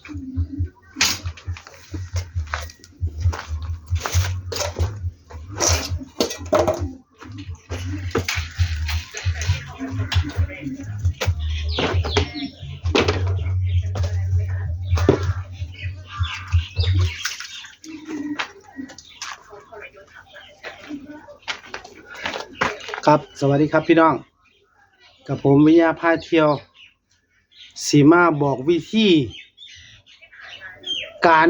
ครับสวัสดีครับพี่น้อง กับผมวิทยาพาเที่ยวสีมาบอกวิธี การ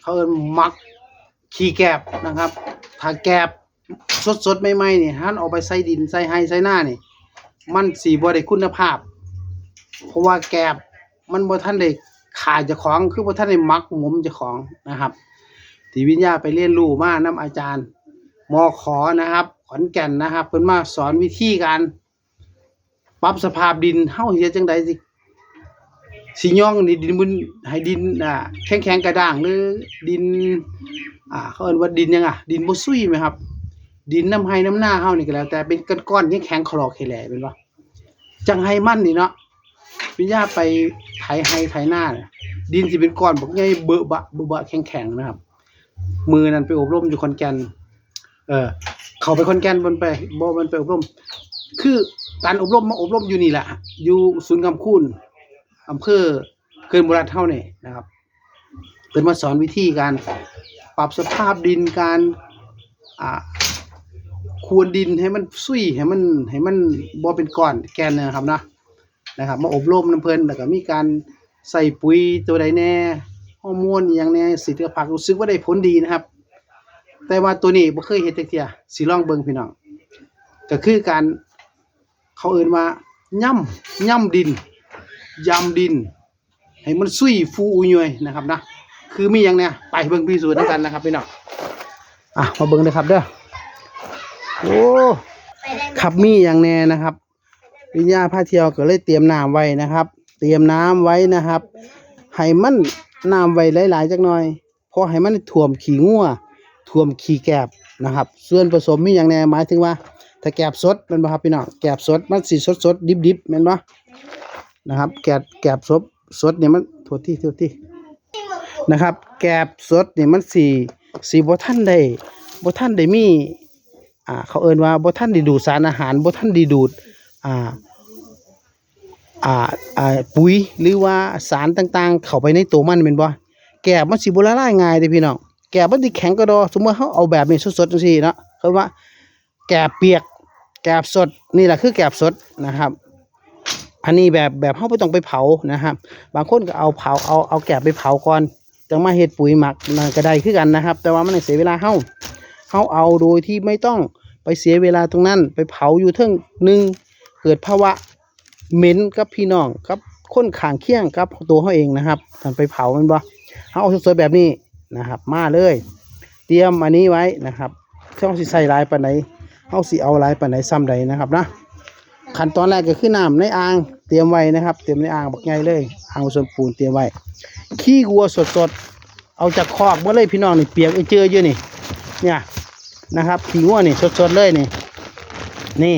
เขาเอิ้นมักขี้แกบนะครับ ถ้าแกบสดสดใหม่ๆนี่ท่านเอาไปใส่ดินใส่ไฮใส่หน้านี่ มันสีบ่ได้คุณภาพ เพราะว่าแกบมันบ่ท่านได้ขาเจ้าของคือบ่ท่านได้มักหมุมจ้าของนะครับที่วิญญาไปเรียนรู้มานํอาจารย์มอขอนะครับ ขอนแก่นนะครับเพิ่นมาสอนวิธีการปรับสภาพดินเฮาเฮ็ดจังไดสิ สิย่องนี่ดินมันให้ดินอ่าแข็งๆกระด้างหรือดิน อ่าเขาเอิ้นว่าดินยังอะ ดินบ่ซุยไหมครับ ดินน้ำไห้น้ำหน้าเฮานี่ก็แล้ว แต่เป็นก้อนๆแข็งๆคลอกแหล่เป็นบ่จังไห้มั่นนี่เนาะวิญญาไปไถไห้ไถหน้าเนี่ยดินสิเป็นก้อนบักใหญ่เบอะบะเบอะบะแข็งๆนะครับ มือนั้นไปอบรมอยู่ขอนแกนเออเขาไปคอนแกนบนไปบ่มันไปอบรม คือการอบรมมาอบรมอยู่นี่แหละอยู่ศูนย์กำคูน อำเภอเกินบุรีเท่านี่นะครับเป็นมาสอนวิธีการปรับสภาพดินการอ่าควรดินให้มันซุยให้มันให้มันบ่เป็นก้อนแกนนะครับนะนะครับ มาอบรมน้ำเพลินแล้วก็มีการใส่ปุ๋ยตัวใดแน่ฮอร์โมนอย่างแน่สิทธิภาพรู้สึกว่าได้ผลดีนะครับ แต่ว่าตัวนี้บ่เคยเฮ็ดจักเที่ยสิลองเบิ่งพี่น้องก็คือการเขาเอิ้นว่าย่ำย่ำดิน ยำดิน ให้มันซุยฟูอุยยนะครับนะคือมีหยังเนี่ยไปเบิ่งพิสูจน์ด้วยกันนะครับพี่น้องอะมาเบิ่งเลยครับเด้อโอ้ขับมีอย่างแน่นะครับวิญญาพาเที่ยวก็เลยเตรียมน้ำไว้นะครับ เตรียมน้ำไว้นะครับให้มันน้ำไว้หลายๆจักหน่อยเพอให้มันท่วมขี้งัวท่วมขี้แกบนะครับ ส่วนผสมมีอย่างแน่หมายถึงว่าถ้าแกบสดมันบ่ครับพี่น้องแกบสดมันสิสดสดดิบดิบม่นบ่ นะครับ แกบแกบสดสดเนี่ยมันโทษที่โทษที่นะครับ แกบสดเนี่ยมันสีสีบ่ทันได้บ่ทันได้มีอ่าเขาเอินว่าบ่ทันได้ดูดสารอาหารบ่ทันได้ดูดอ่าอ่าอ่าปุ๋ยหรือว่าสารต่างๆ เข้าไปในตัวมันแม่นบ่แกบมันสิบ่ละลายง่ายเด้พี่น้องแกบมันสิแข็งกระดอสมมติเขาเอาแบบนี้สดๆจังซี่เนาะเขาว่าแกบเปียกแกบสดนี่แหละคือแกบสดนะครับ อันนี้แบบแบบเขาไม่ต้องไปเผานะครับ บางคนก็เอาเผาเอาเอาแกบไปเผาก่อนจังมาเฮ็ดปุ๋ยหมักมันก็ได้คือกันนะครับ แต่ว่ามันเสียเวลาเฮาเฮาเอาโดยที่ไม่ต้องไปเสียเวลาตรงนั้น ไปเผาอยู่เทิงหนึ่งเกิดภาวะเหม็นกับพี่น้องกับคนข้างเคียงกับตัวเขาเองนะครับถ้าไปเผามันบ่เฮาเอาสดๆแบบนี้นะครับ มาเลย เตรียมอันนี้ไว้นะครับเฮาสิใส่ลายปานใดเฮาสิเอาลายปานใดซ้ำใดนะครับนะ ขั้นตอนแรกก็คือน้ำในอ่างเตรียมไว้นะครับ เตรียมในอ่างบักใหญ่เลยอ่างผสมปูนเตรียมไว้ขี้วัวสดๆเอาจากคอกมื่อเลยพี่น้องนี่เปียกไอเจอเยอะนี่เนี่ยนะครับขี้วัวนี่สดๆเลยนี่นี่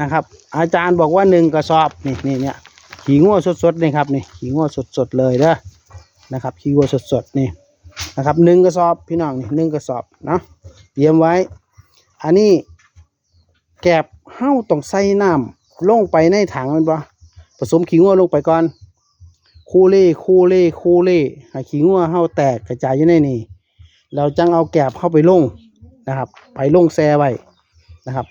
นะครับ อาจารย์บอกว่าหนึ่งกระสอบนี่นี่เนี่ยขี้งัวสดๆนี่ครับนี่ขี้งัวสดๆเลยเด้อนะครับขี้วัวสดๆนี่นะครับหนึ่งกระสอบพี่น้องนี่หนึ่งกระสอบเนาะเตรียมไว้ อันนี้ แกบเฮ้าต้องใส่น้ำลงไปในถังมันบ่ผสมขี้งัวลงไปก่อนคูเล่คูเล่คูเล่ให้ขี้งัวเฮ้าแตกกระจายอยู่ในนี่เราจังเอาแกบเข้าไปลงนะครับ ไปลงแซ่ไว้นะครับ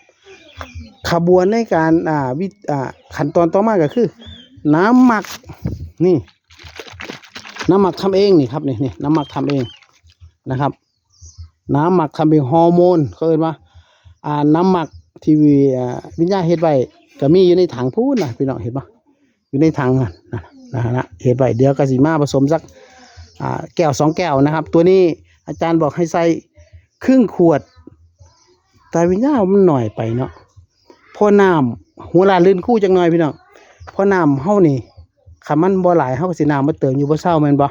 ขบวนในการอ่าวิอ่าขั้นตอนต่อมาก็คือ น้ำหมักนี่ น้ำหมักทำเองนี่ครับนี่นี่น้ำหมักทำเองนะครับ น้ำหมักทำเป็นฮอร์โมนเขาเรียกว่าอ่าน้ำหมัก ทีวิอ่าวิญญาณเฮ็ดไว้ก็มีอยู่ในถังพูนนะพี่น้องเห็นปะอยู่ในถังนะนะนะนะเฮ็ดไว้เดี๋ยวกสิมาผสมสักแก้วสองแก้วนะครับ ตัวนี้อาจารย์บอกให้ใส่ครึ่งขวด แต่วิญญาณมันหน่อยไปเนาะเพอน้ำหัวลาลื่นคู่จังหน่อยพี่น้องเพอน้ำเฮานี่คันมันบ่หลายเฮาก็สิน้ำมาเติมอยู่บ่เศร้าแม่นบ่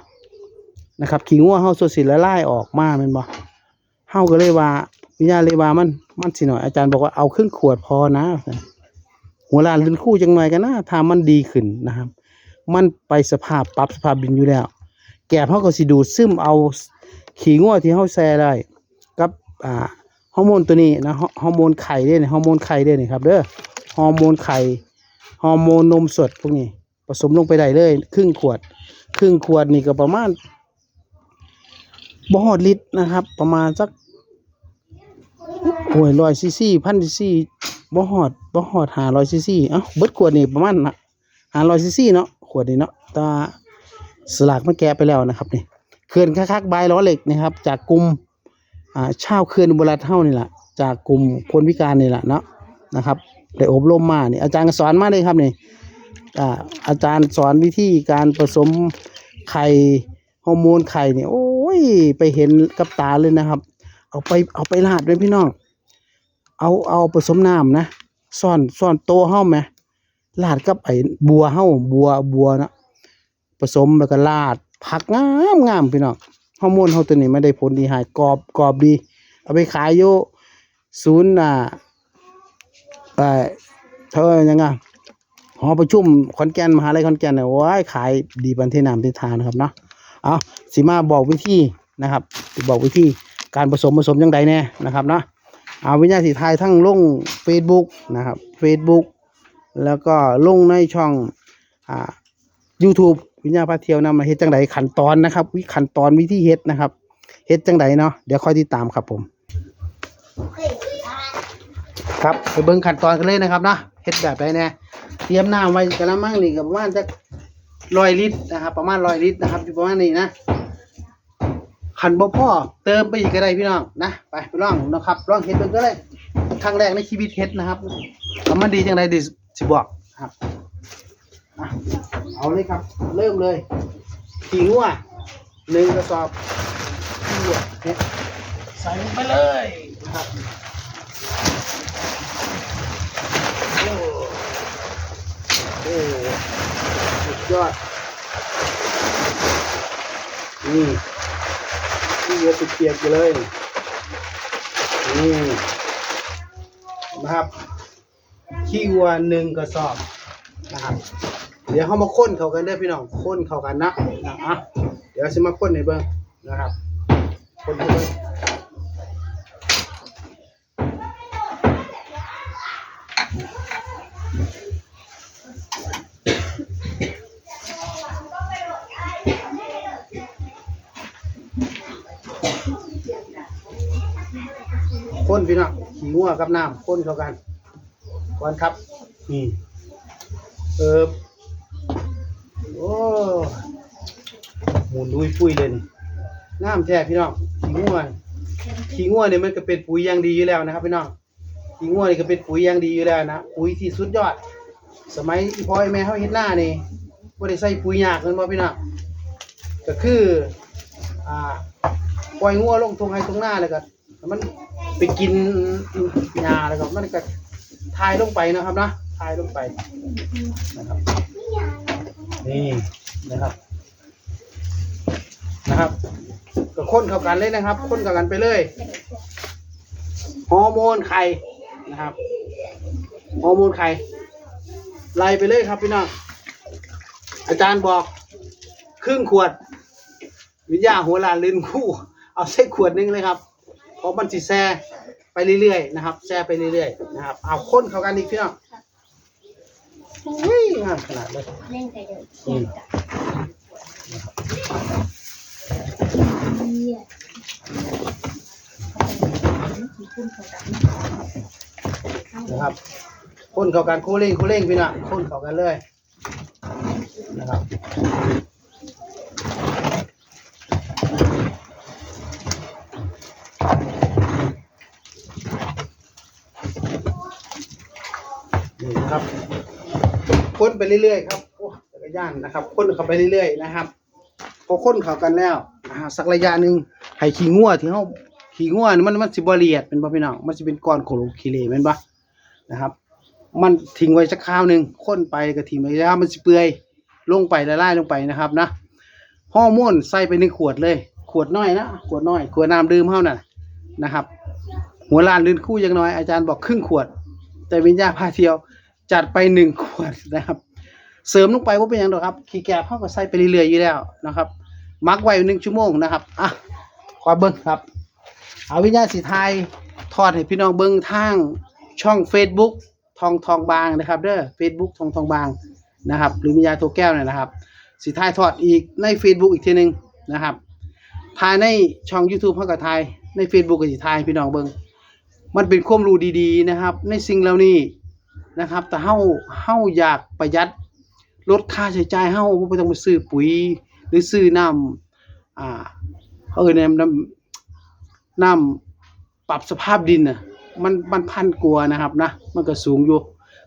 นะครับขี้งัวเฮาสดสิละลายออกมาแม่นบ่เฮาก็เลยว่า วิญญาณเลยว่ามันมันสิหน่อยอาจารย์บอกว่าเอาครึ่งขวดพอนะ หัวลานลื่นคู่จังหน่อยกันนะถ้ามันดีขึ้นนะครับ มันไปสภาพปรับสภาพดินอยู่แล้ว แกบเขาก็สิดูดซึมเอาขี้งัวที่เขาแซ่ได้กับอ่าฮอร์โมนตัวนี้นะฮอร์โมนไข่เด้นี่ฮอร์โมนไข่เด้นี่ครับเด้อฮอร์โมนไข่ฮอร์โมนนมสดพวกนี้ผสมลงไปได้เลย ครึ่งขวด ครึ่งขวดนี่ก็ประมาณบ่ฮอดลิตรนะครับ ประมาณสัก โอ้ยร้อยซีซีพันซีซีบ่ฮอดบ่ฮอดหาร้อยซีซีเอ้าเบิดขวดนี่ประมาณห้าร้อยซีซีเนาะขวดนี่เนาะตาสลากมันแกะไปแล้วนะครับนี่เขื่อนคักๆบล้อเหล็กนะครับ จากกลุ่มอ่าชาวเขื่อนอุรัฐเฮานี่แหละจากกลุ่มคนพิการนี่แหละเนาะนะครับได้อบรมมาเนี่อาจารย์ก็สอนมาเลยครับนี่อ่าอาจารย์สอนวิธีการผสมไข่ฮอร์โมนไข่เนี่ยโอ้ยไปเห็นกับตาเลยนะครับ เอาไปเอาไปราดด้วยพี่น้อง เอาเอาผสมน้ำนะซ่อนซ่อนโตเฮ้าไหมราดกับไอ้บัวเฮ้าบัวบัวนะผสมแล้วก็ราดผักงามงามพี่น้องฮอร์โมนเฮาตัวนี้ไม่ได้ผลดีหายกรอบกรอบดี เอาไปขายอยู่ศูนย์อ่าเอ่อเท่ายังไงหอประชุมขอนแก่นมหาลัยขอนแก่นเนี่ยโอ้ยขายดีบันเทน้ำเททานนะครับเนาะเอาสิมาบอกวิธีนะครับบอกวิธี การผสมผสมยังไงแน่นะครับเนาะเอาวิญญาณสีไทยทั้งลง Facebook นะครับ Facebook แล้วก็ลงในช่องอ่า YouTube วิญญาณพาเที่ยวนำมาเฮ็ดจังไดขั้นตอนนะครับ วิขั้นตอนวิธีเฮ็ดนะครับเฮ็ดจังไดเนาะเดี๋ยวค่อยติดตามครับผม ครับไปเบิ่งขั้นตอนกันเลยนะครับเนาะเฮ็ดแบบไหนแน่เตรียมน้ำไว้กะละมังนี่ก็ประมาณจักร้อยลิตรนะครับ ประมาณร้อยลิตรนะครับอยู่ประมาณนี้นะ ขันบ่พอเติมไปอีกก็ได้พี่น้องนะไปไปลองนะครับลองเฮ็ดเบิ่งก็เลยครั้งแรกในชีวิตเฮ็ดนะครับแล้วมันดีจังไดดิสิบอกครับอะเอาเลยครับ เริ่มเลยขิงวัวหนึ่งกระสอบขิงวัวเฮ็ดใส่ลงไปเลยนะครับโอ้โอ้สุดยอดนี่ ที่เยอะติดเปียกอยู่เลยนี่นะครับ ขี้วัวหนึ่งกระสอบนะครับ เดี๋ยวเขามาค้นเขากันได้พี่น้องค้นเขากันนะนะอะเดี๋ยวจะมาค้นในเบิ้งนะครับค้นในเบิ้ง นพี่น้องขี้งัวกับน้ำข้นเข้ากันก่อนครับนี่เออโอ้หมุนดุยปุ้ยเลยนี่น้ำแท้พี่น้องขี้งัวขี้งัวเนี่ยมันก็เป็นปุ๋ยอย่างดีอยู่แล้วนะครับพี่น้องขี้งัวนี่ก็เป็นปุ๋ยอย่างดีอยู่แล้วนะปุ๋ยที่สุดยอด สมัยอีพ่อไอแม่เขาเฮ็ดหน้านี่บ่ได้ใส่ปุ๋ยยากเลยบ่พี่น้องก็คืออ่าปล่อยงัวลงทงให้ทงหน้าเลยก็ให้มัน ไปกินยาแล้วก็มันก็ทายลงไปนะครับนะทายลงไปนะครับ นี่นะครับนะครับ ก็ค้นเข้ากันเลยนะครับ ค้นเข้ากันไปเลยฮอร์โมนไข่นะครับฮอร์โมนไข่ไล่ไปเลยครับพี่น้องอาจารย์บอกครึ่งขวด วิญญาหัวลานลื่นคู่ เอาใส่ขวดนึงเลยครับเพราะมันสิแซ่ เรื่อยๆนะครับแซ่ไปเรื่อยๆนะครับเอาค้นเข้ากันอีกพี่น้องอุ้ยงามขนาดเลยเล่นไปเลยอืมนะครับค้นเข้ากันคู่เร่งคู่เร่งพี่น้องค้นเข้ากันเลยนะครับ นะครับค้นไปเรื่อยๆครับโอ้จักรยานนะครับค้นเข้าไปเรื่อยๆนะครับพอค้นเข้ากันแล้วอ่าสักระยะหนึ่งให้ขี้งัวที่เฮาขี้งัวนี่มันมันสิบละเอียดเป็นบ่พี่น้องมันสิเป็นก้อนโคลคิเลแม่นบ่นะครับ มันทิ้งไว้สักคราวหนึ่งค้นไปก็ทิ้งไว้แล้วมันสิเปื่อยลงไปละลายลงไปนะครับนะฮอร์โมนใส่ไปในขวดเลย ขวดน้อยนะขวดน้อยขวดน้ำดื่มเฮาน่ะนะครับ หัวลานลื่นคู่อย่างน้อยอาจารย์บอกครึ่งขวด แต่วิญญาพาเที่ยว จัดไปหนึ่งขวดนะครับ เสริมลงไปว่าเป็นย่างไรครับ ขี้แกบเข้าก็ใส่ไปเรื่อยๆอยู่แล้วนะครับ มักไว้หนึ่งชั่วโมงนะครับอะขอเบิ้งครับ เอาวิญญาณสีไทยทอดให้พี่น้องเบิ้งทางช่อง Facebook ทองทองบางนะครับเด้อ Facebook ทองทองบางนะครับ หรือวิญญาณตัวแก้วเนี่ยนะครับ สีไทยทอดอีกใน Facebook อีกทีหนึ่งนะครับทายในช่อง YouTube เฮาก็ทายใน Facebook ก็สิทยพี่น้องเบิ่งมันเป็นความรู้ดีๆนะครับ ในสิ่งเหล่านี้ นะครับ แต่เฮาเฮาอยากประหยัดลดค่าใช้จ่ายเฮาบ่ต้องไปซื้อปุ๋ย หรือซื้อน้ำอ่าเขาเอ่ยน้ำน้ำปรับสภาพดินน่ะมันมันพันกว่านะครับนะมันก็สูงอยู่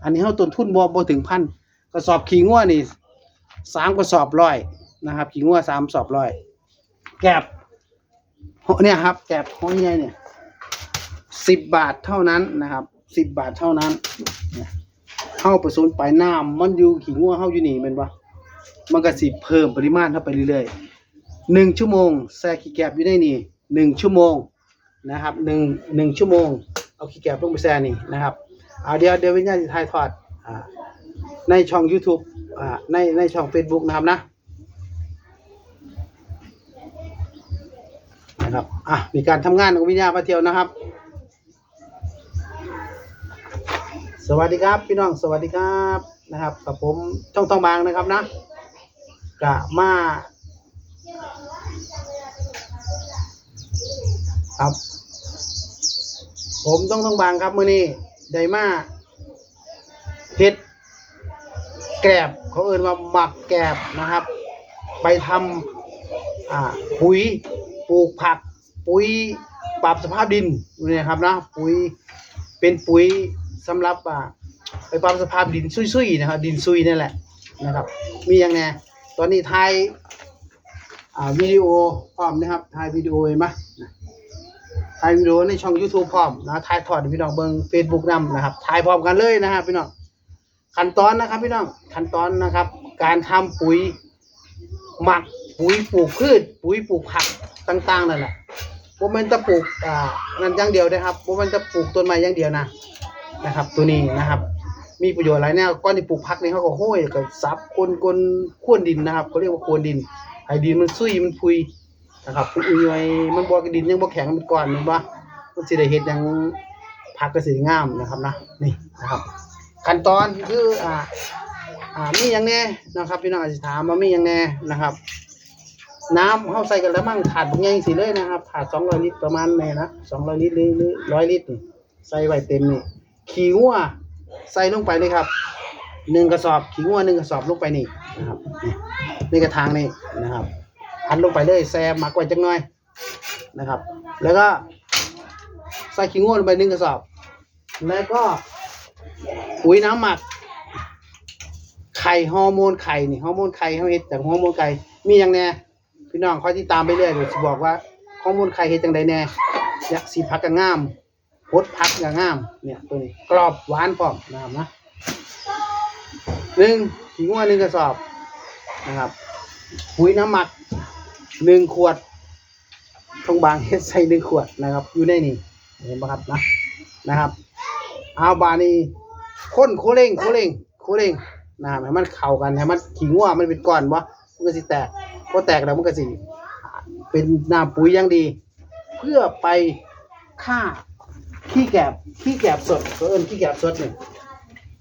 อันนี้เฮาต้นทุนบ่บ่ถึงพันกระสอบขี้งัวนี่สามกระสอบร้อยนะครับขี้งัวสามสอบร้อยแกบเนี่ยครับแกบห้อยใหญ่เนี่ยสิบบาทเท่านั้นนะครับ สิบบาทเท่านั้นเนี่ยเฮาผสมไปน้ำมันอยู่ขี้งัวเฮาอยู่นี่ม่นบ่มันก็สิเพิ่มปริมาณเข้าไปเรื่อยๆหนึ่งชั่วโมงแช่ขี้แกบอยู่ในนี่หนึ่งชั่วโมงนะครับหนึ่งหนึ่งชั่วโมง เอาขี้แกบลงไปแช่นี่นะครับเอาเดี๋ยวเดี๋ยววิญญาณจะถ่ายทอดอในช่อง YouTube อ่าในในช่อง Facebook นะครับนะนะครับอะมีการทำงานของวิญญาณมาเที่ยวนะครับ สวัสดีครับ พี่น้องสวัสดีครับนะครับกับผมช่องทองบางนะครับนะกะมาครับ ผมต้องต้องบางครับมื้อนี้ไดมาเฮ็ดแกรบเขาเอิ้นว่าหมักแกรบนะครับ ไปทำอ่าปุ๋ยปลูกผัก ปุ๋ยปรับสภาพดินนี่ครับนะปุ๋ยเป็นปุ๋ย สำหรับอ่าไปปรับสภาพดินซุยๆนะครับ ดินซุยนั่นแหละนะครับ มีอย่างไงตอนนี้ถ่ายอ่าวิดีโอพร้อมนะครับถ่ายวิดีโอเห็นไหมถ่ายวิดีโอในช่อง YouTube พร้อมนะถ่ายทอดพี่น้องเบิ่ง Facebook นำนะครับถ่ายพร้อมกันเลยนะครับพี่น้องขั้นตอนนะครับพี่น้องขั้นตอนนะครับ การทำปุ๋ยหมักปุ๋ยปลูกพืช ปุ๋ยปลูกผักต่างๆนั่นแหละบ่แม่นจะปลูกอ่านั่นอย่างเดียวนะครับบ่แม่นจะปลูกต้นไม้อย่างเดียวนะ นะครับ ตัวนี้นะครับ มีประโยชน์หลายแนวก่อนที่ปลูกผักนี่เขาก็โห้ยกับซับกลกลขวนดินนะครับเขาเรียกว่าโคนดินให้ดินมันซุยมันพุยนะครับมันอุ้ยไว้มันบ่ดินยังบ่แข็งมันก่อนมันบ่ามันสิได้เฮ็ดยังผักก็สิงามนะครับนะนี่นะครับ ขั้นตอนคืออ่าอ่ามีหยังแน่นะครับพี่น้องอาจสิถามว่ามีหยังแน่นะครับน้ำเฮาใส่กันแล้วมั่งถาดใหญ่สิเลยนะครับถาด200ลิตรประมาณนี้นะ200ลิตรหรือรือ100ลิตร ใส่ไว้เต็มนี่ ขี้งัวใส่ลงไปเลยครับหนึ่งกระสอบขี้งัวหนึ่งกระสอบลงไปนี่นะครับนี่ในกระถางนี่นะครับพันลงไปเลยแซมหมักไว้จังหน่อยนะครับ แล้วก็ใส่ขี้ง่วลงไปหนึ่งกระสอบ แล้วก็ปุ๋ยน้ำหมัก ไข่ฮอร์โมนไข่นี่ฮอร์โมนไข่เขาเฮ็ดจากฮอร์โมนไข่มีอย่างแน่พี่น้องคอยที่ตามไปเรื่อยเดี๋ยวจะบอกว่าฮอร์โมนไข่เฮ็ดจังใดแน่อยากสีพักก็งาม พดพักก็งาม เนี่ยตัวนี้กรอบหวานพร้อมนะครับนะหนึ่งขี้ง่วนหนึ่งกระสอบนะครับปุ๋ยน้ำหมักหนึ่งขวดทองบางเฮ็ดใส่หนึ่งขวดนะครับ อยู่ในนี่เห็นไหมครับนะนะครับ เอาบานีข้นโคเร่งโคเร่งโคเร่งนะครับให้มันเข้ากันให้มันขิงว่ามันเป็นก้อนวะมันก็สิแตกพอแตกแล้วมันก็สิเป็นน้ำปุ๋ยอย่างดี เพื่อไปฆ่า ขี้แกบขี้แกบสดเขาเอิ้นขี้แกบสดนี่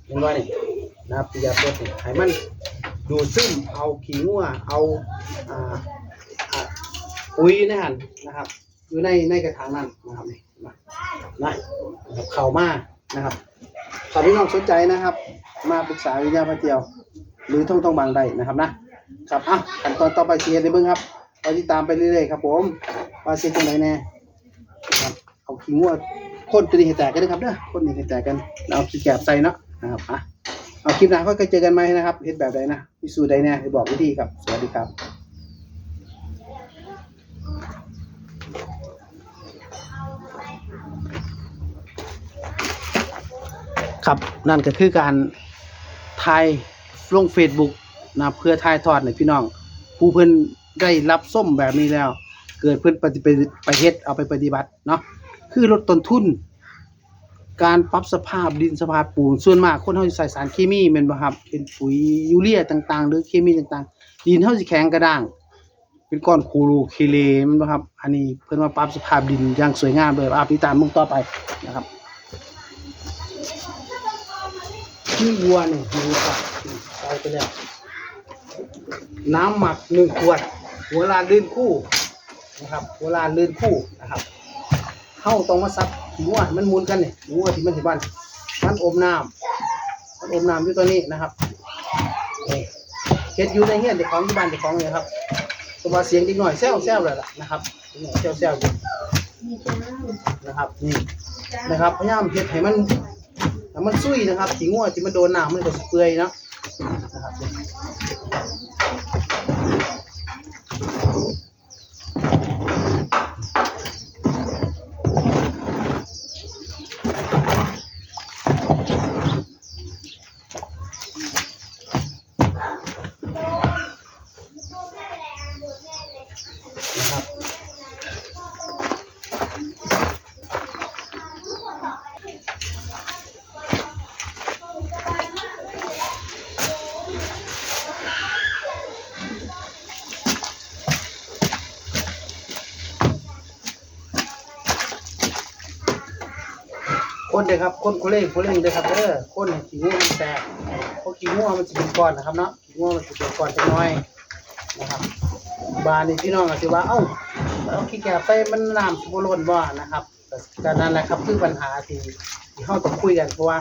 เห็นว่านี่นะครับขี้แกบสดนี่ให้มันดูดซึมเอาขี้งัวเอาอ่าปุ๋ยนะฮะนะครับอยู่ในในกระถางนั้นนะครับนี่นะนะครับเข่ามานะครับถ้าพี่น้องสนใจนะครับ มาปรึกษาวิทยาพระเจียว หรือท่องท่องบางใดนะครับนะครับอะขั้นตอนต่อไปเชียร์ในเบื้องครับไปติดตามไปเรื่อยๆครับผมว่าเชียร์ตรงไหนแน่นะครับเอาขี้งัว คนตัวนี้ให้แตกกันนะครับเด้อคนนี้ให้แตกกันแล้วเอาขี้แกบใส่เนาะนะครับอะเอาคลิปหน้าค่อยเจอกันไหมนะครับเฮ็ดแบบใดนะวิสูจน์ใดเนี่ยให้บอกวิธีครับ สวัสดีครับครับนั่นก็คือการถ่ายลง Facebook นะเพื่อถ่ายทอดให้พี่น้อง ผู้เพิ่อนได้รับส้มแบบนี้แล้ว เกิดเพิ่อนปฏิไปไปเฮ็ดเอาไปปฏิบัติเนาะ คือลดต้นทุน การปรับสภาพดินสภาพปูนส่วนมากคนเฮาสิใส่สารเคมีแม่นบ่ครับเป็นปุ๋ยยูเรียต่างๆ หรือเคมีต่างๆ ดินเฮาสิแข็งกระด้าง เป็นก้อนคูรูเคเลมนบ่ครับ อันนี้เพิ่นมาปรับสภาพดินอย่างสวยงามเลยอาพี่ตามมึงต่อไปนะครับที่วัวเนี่ยมีสัตว์ใส่ไปแล้วน้ำหมักหนึ่งขวด หัวลานลื่นคู่นะครับ หัวลานลื่นคู่นะครับ เข้าต้องมาซับขี้วัวมันมุนกันเนี่ยขี้วัวที่มันสิบ้านมันอมน้ำมันอมน้ำอยู่ตัวนี้นะครับนี่เฮ็ดอยู่ในเฮียนเด็กของที่บ้านเด็กของเลยครับตัวาเสียงด็กหน่อยแซวแซวเลยล่ะนะครับเด็กหน่อยแซวแซวอยู่นะครับนี่นะครับพยายามเฮ็ดให้มันให้มันซุยนะครับขี้งัวที่มันโดนน้ำมันก็สิเปื่อยนะนะครับ คนเด้อครับคนโคเล่งโคเล่งเด้ครับเด้อคนขี้งัวมันแตกเพราะขี้งัวมันจะเป็นก้อนนะครับเนาะขี้งัวมันจะเป็นก้อนจักหน้อยนะครับบานนี่พี่น้องก็สิว่าเอ้าเอาขี้แก่ไปมันน้ำสิบ่ล้นบ่นะครับก็นั่นแหละครับคือปัญหาที่ที่เฮาต้องคุยกันเพราะว่า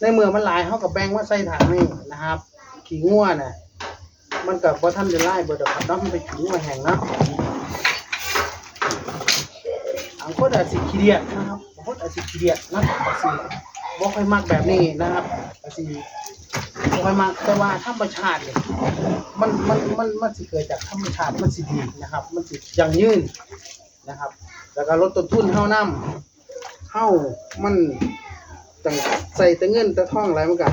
ในเมืองมันหลายเฮาก็แบ่งมาใส่ถังนี่นะครับ ขี้งัวน่ะมันก็บ่ทันจะไล่เบิดดอกครับเนาะมันเป็นขี้งัวแห้งเนาะางคนอาจสิขี้เดียดนะครับบางคนอาจสิขี้เดียดนะอาจสิบ่ค่อยมักแบบนี้นะครับอาจสิบ่ค่อยมักแต่ว่าธรรมชาติเนี่ยมันมันมันมันสิเกิดจากธรรมชาติมันสิดีนะครับ มันสิยั่งยืนนะครับ แล้วก็ลดต้นทุนเฮานำเฮามันต้องใส่แต่เงินแต่ทองหลายมันก็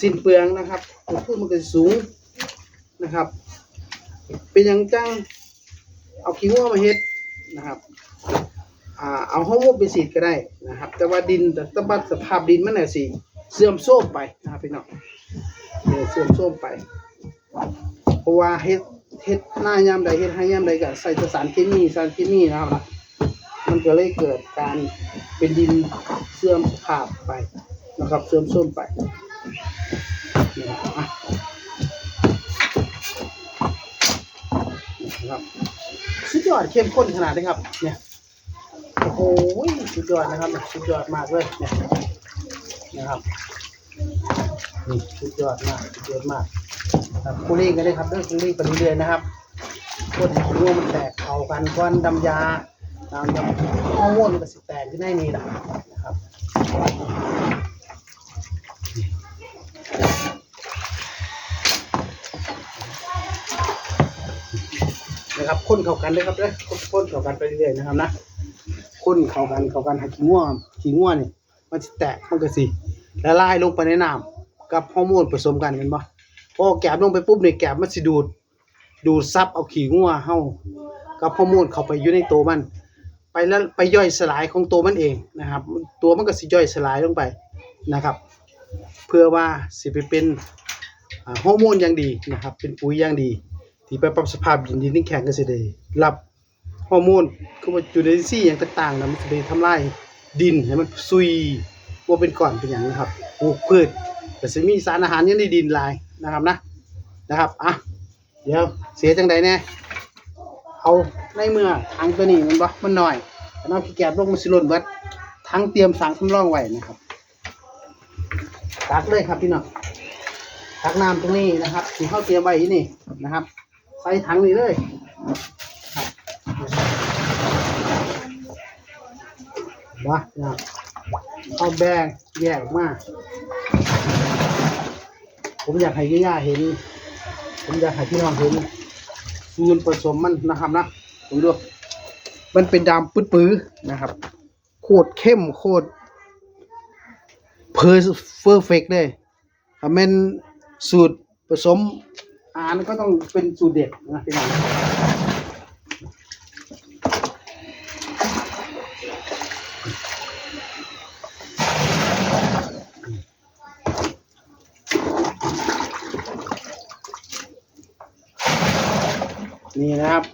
สิ้นเปลืองนะครับต้นทุนมันก็สูงนะครับ เป็นหยังจังเอาขี้วัวมาเฮ็ดนะครับ เอาฮอร์โมนไปฉีดก็ได้นะครับ แต่ว่าดินแต่ตบัดสภาพดินมันน่ะสิเสื่อมโทรมไปนะครับพี่น้องเออเสื่อมโทรมไป เพราะว่าเฮ็ดเฮ็ดหน้ายามใดเฮ็ดให้ยามใดก็ใส่สารเคมีสารเคมีนะครับมันก็เลยเกิดการเป็นดินเสื่อมสภาพไปนะครับเสื่อมโทรมไปนะครับนะครับสุดยอดเข้มข้นขนาดนี้ครับเนี่ย โอ้โหสุดยอดนะครับสุดยอดมากเลยนะครับนี่สุดยอดมากสุดยอดมากครับคูลิ่งกันเลยครับเรื่องคูลิ่ไปเรื่อยๆนะครับคนให้ร่วมันแตกเข้ากันก้อนดำยาตามยาฮอร์โมนมันก็สิแตกขึ้นได้นี่นะครับนะครับคนเข้ากันเลยครับเด้อคนเข้ากันไปเรื่อยๆนะครับนะ คนเข้ากันเข้ากันห้ขี้ง่วขี้ง่วนี่มันสิแตกมันก็สิละลายลงไปในน้ำกับฮอร์โมนผสมกันเห็นปะพอแกบลงไปปุ๊บเนี่ยแกบมันสิดูด ดูดซับเอาขี้งัวเฮากับฮอร์โมนเข้าไปอยู่ในตัวมัน ไปแล้วไปย่อยสลายของตัวมันเองนะครับ ตัวมันก็สิย่อยสลายลงไปนะครับ เพื่อว่าสิไปเป็นฮอร์โมนอย่างดีนะครับ เป็นปุ๋ยอย่างดี ที่ไปปรับสภาพดินดินที่แข็งก็สิได้รับ ฮอร์โมนคือว่าจุลินทรีย์อย่างต่างๆนะมันสิได้ทำลายดินให้มันซุยบ่าเป็นก้อนเป็นหยังนะครับปลูกพืชก็สิมีสารอาหารยู่ในดินลายนะครับนะนะครับอะเดี๋ยวเสียจังใดแน่เอาในเมื่อถังตัวนี้มันบ่มันหน้อยแต่น้ำขี้แกบลงมันสิล่นเบิดถังเตรียมสังสำรองไว้นะครับตักเลยครับพี่น้องตักน้ำตรงนี้นะครับที่เขาเตรียมไว้นี่นะครับ ใส่ถังนี้เลยครับ ว้านะเอาแบ่งแยกออกมา ผมอยากให้ย่าเห็น ผมอยากให้พี่น้องเห็นสูตรผสมมันนะครับนะผมดูมันเป็นดำปื้อๆนะครับ โคตรเข้มโคตรเพอร์เฟอร์เฟกเลยถ้าเป็นสูตรผสมอาหารก็ต้องเป็นสูตรเด็ดนะพี่น้อง นี่นะครับ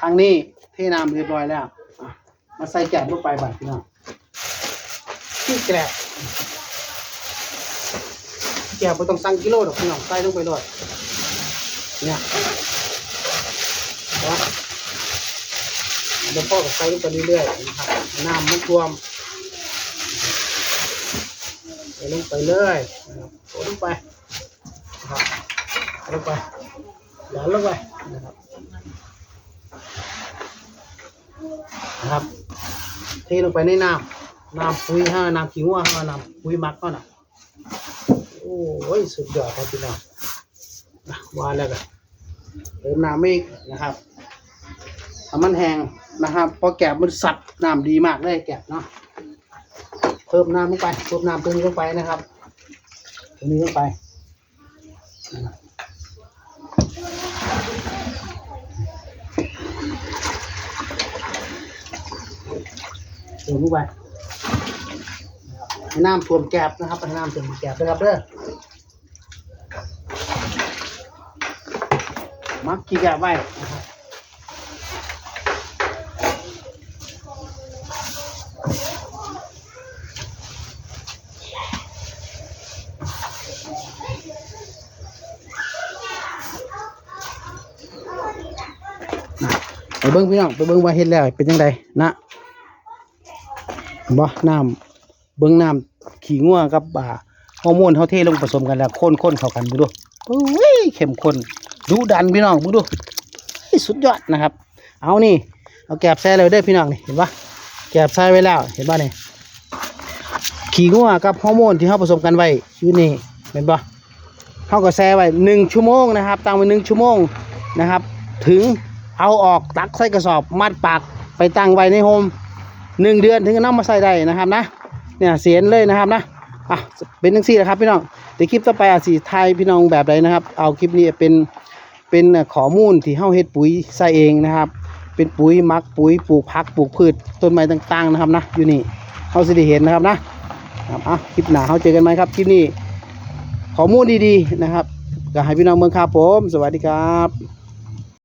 ทางนี้เทน้ำเรียบร้อยแล้วมาใส่แกบลงไปบัดพี่น้องที่แกบแกบไม่ต้องสั่งกิโลดอกพี่น้องใส่ลงไปเลยเนี่ยนะเดี๋ยวพ่อก็ใส่ลงไปเรื่อยๆนะครับน้ำมันท่วมใส่ลงไปเลยนะครับลงไปนะครับใส่ลงไปหยาดลงไป นะครับนะครับ เทลงไปในน้ำน้ำปุ๋ยห้าน้ำขี้งัวห้าน้ำปุ๋ยมักก็นะโอ้ยสุดยอดครับพี่น้องนะว่าแล้วกันเติมน้ำอีกนะครับถ้ามันแห้งนะครับพอแกบมันสัดน้ำดีมากเลยแกบเนาะเพิ่มน้ำลงไปเพิ่มน้ำตัวนี้ลงไปนะครับตัวนี้ลงไปนะครับ ติมลงไปให้น้ำท่วมแกบนะครับให้น้ำท่วมแกบนะครับเด้อมักขี้แกบไว้นะครับไปเบิ้งพี่น้องไปเบิ้งว่าเฮ็ดแล้วเป็นยังไงนะ บ่น้ำเบิ้องน้ำขี้งัวกับอ่าฮอร์โมนเฮาเทลงผสมกันแล้วข้นๆเข้ากันเบิ่งดูโอ้ยเข้มข้นดูดันพี่น้องเบิ่งดูสุดยอดนะครับ เอานี่เอาแกบแซ่เลยเด้อพี่น้องนี่เห็นปะแกบใส่ไว้แล้วเห็นปะนี่ขี้งัวกับฮอร์โมนที่เฮาผสมกันไว้อยู่นี่เห็นปะเฮาก็แช่ไว้หนึ่งชั่วโมงนะครับตั้งไว้หนึ่งชั่วโมงนะครับ ถึงเอาออกตักใส่กระสอบมัดปากไปตั้งไว้ในโฮม หนึ่งเดือนถึงจะนำมาใส่ได้นะครับนะเนี่ยเสียนเลยนะครับนะอะเป็นทั้งสี่นะครับพี่น้องเดี๋ยวคลิปต่อไปอาสีไทยพี่น้องแบบใดนะครับ เอาคลิปนี้เป็นเป็นข้อมูลที่เฮาเฮ็ดปุ๋ยใส่เองนะครับ เป็นปุ๋ยมักปุ๋ยปลูกผักปลูกพืชต้นไม้ต่างๆนะครับนะอยู่นี่เฮาสิได้เห็นนะครับนะครับอะคลิปหน้าเฮาเจอกันไหมครับคลิปนี้ข้อมูลดีๆนะครับก็ให้พี่น้องเมืองครับผม สวัสดีครับ